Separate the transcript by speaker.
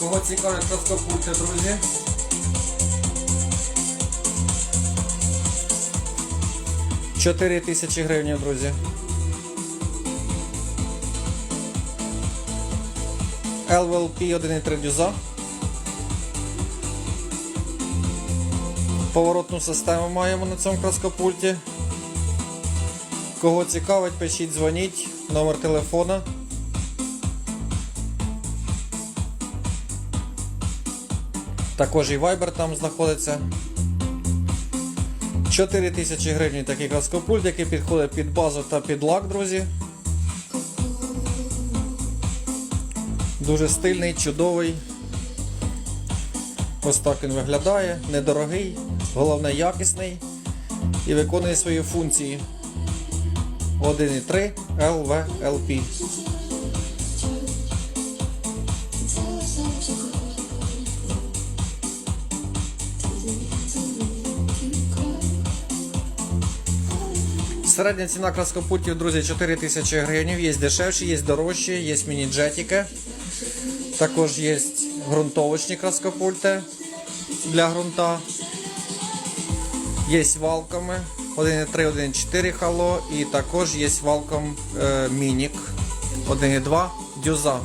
Speaker 1: Кого цікавить плоскопульти, друзі? Чотири тисячі гривень, друзі. LVLP 1,3 дюза. Поворотну систему маємо на цьому краскопульті. Кого цікавить, пишіть, дзвоніть, номер телефона. Також і Viber там знаходиться. 4 тисячі гривень такий краскопульт, який підходить під базу та під лак, друзі. Дуже стильний, чудовий. Ось так він виглядає, недорогий, головне якісний і виконує свої функції. 1,3 LVLP. Середня ціна краскопутів, друзі, 4 тисячі гривень. Є дешевші, є дорожчі, є міні-джетики. Також є ґрунтовочні краскопульти для ґрунта. Є валками 1,3, 1,4 хало і також є валком е, мінік 1,2 дюза.